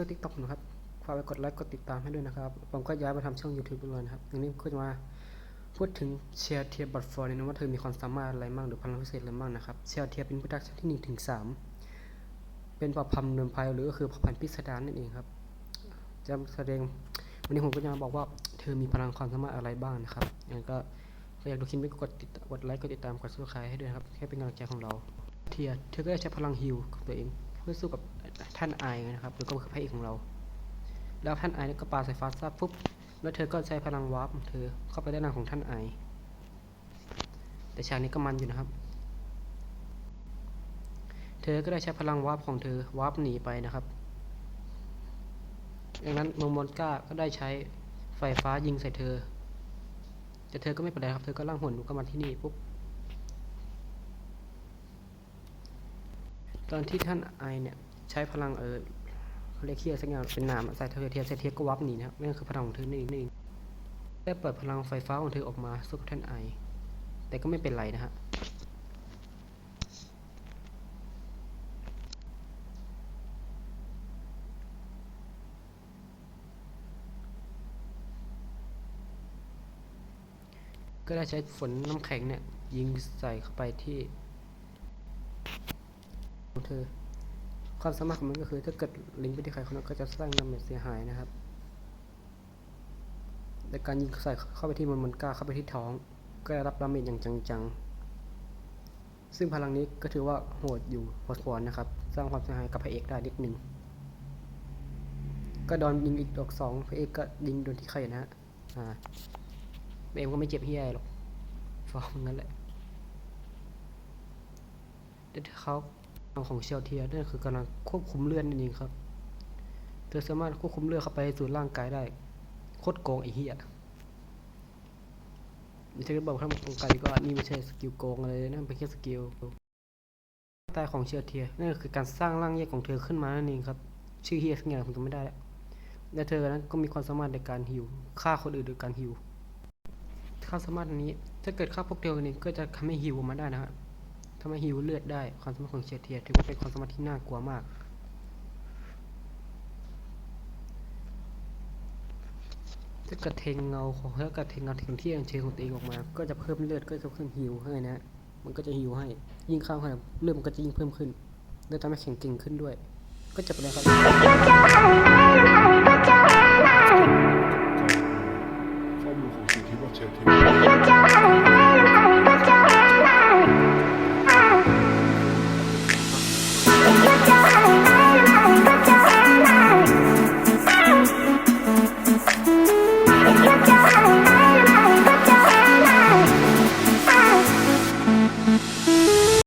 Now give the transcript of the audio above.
ช่องทิกตอกนะครับฝากไปกดไลค์กดติดตามให้ด้วยนะครับ ผมก็ย้ายมาทำช่อง YouTube ด้วยนะครับอย่างนี้ก็จะมาพูดถึงเชียร์เทียบอทฟอร์เนี่ยนะว่าเธอมีความสามารถอะไรบ้างหรือพลังพิเศษอะไรบ้างนะครับเชียร์เทียเป็นผู้ทักษะที่หนึ่งถึงสามเป็นเผ่าพันธ์เดิมพันหรือก็คือเผ่าพันธ์พิสดารนั่นเองครับจะแสดงวันนี้ผมก็จะมาบอกว่าเธอมีพลังความสามารถอะไรบ้างนะครับงั้นก็ถ้าอยากดูคลิปนี้ก็กดติดกดไลค์กดติดตามกดซับสไครต์ให้ด้วยครับให้เป็นกำลังใจของเรา เทียเธอก็ได้ใช้พลังฮิลของตัวเอง เพื่อสู้กับ ท่านไอนะครับหรือก็คือพระเอกของเรา แล้วท่านไอก็ปาสายฟ้าซาปุ๊บแล้วเธอก็ใช้พลังวาร์ปเธอเข้าไปด้านหลังของท่านไอแต่ฉากนี้ก็มันอยู่นะครับ เธอก็ได้ใช้พลังวาร์ปของเธอวาร์ปหนีไปนะครับดังนั้นโมโมนก้าก็ได้ใช้ไฟฟ้ายิงใส่เธอ แต่เธอก็ไม่เป็นไรครับ เธอก็ล่างหนก็มาที่นี่ปุ๊บ ตอนที่ท่านไอเนี่ย ใช้พลังเออเขาเรียกเคียสักอย่างเป็นนามใส่เธอเทียใส่เทียก็วับหนีนะครับนั่นคือพลังของเธอนี่เองได้เปิดพลังไฟฟ้าของเธอออกมาสู้กับท่านไอ แต่ก็ไม่เป็นไรนะฮะก็ได้ใช้ฝนน้ำแข็งเนี่ย ยิงใส่เข้าไปที่ของเธอ ความสามารถของมันก็คือถ้าเกิดลิงก์ไปที่ใครคนนั้นก็จะสร้างดาเมจเสียหายนะครับแต่การยิงใส่เข้าไปที่มันมันกล้าเข้าไปที่ท้อง ก็ได้รับดาเมจอย่างจังๆ ซึ่งพลังนี้ก็ถือว่าโหดอยู่พอสมควรนะครับ สร้างความเสียหายกับพระเอกได้นิดหนึ่งก็โดนยิงอีกดอกสองพระเอกก็ยิงโดนที่ไข่นะฮะอ่าเอ็มก็ไม่เจ็บเฮียหรอกฟอร์มงั้นแหละแต่ถ้าเขา ของเชลเทียนั่นคือกำลังควบคุมเลือดนั่นเองครับ เธอสามารถควบคุมเลือดเข้าไปสู่ร่างกายได้โคตรโกงไอ้เหี้ยไม่ใช่ก็บอกทั้งหมดตรงกายก็นี่ไม่ใช่สกิลโกงอะไรเลยนั่นเป็นแค่สกิลตายของเชลเทียนั่นคือการสร้างร่างแยกของเธอขึ้นมานั่นเองครับ ชื่อเฮียสักอย่างผมจำไม่ได้แล้วและเธอนั้นก็มีความสามารถในการฮิวฆ่าคนอื่นโดยการฮิวความสามารถนี้ ถ้าเกิดฆ่าพวกเดียวกันนี้ก็จะทำให้ฮิวออกมาได้นะฮะ ทำให้ฮิวเลือดได้ ความสามารถของเชียร์เทียถือว่าเป็นความสามารถที่น่ากลัวมาก ถ้ากิดเทงเงาของถ้ากิดเทงเงาของที่อัญเชิญของตัวเองออกมา ก็จะเพิ่มเลือดก็จะเพิ่มฮิวให้นะ มันก็จะฮิวให้ ยิ่งเข้าขนาดเลือดมันก็จะยิ่งเพิ่มขึ้นเลือดทำให้แข็งเก่งขึ้นด้วย ก็จะเป็นอะไรครับ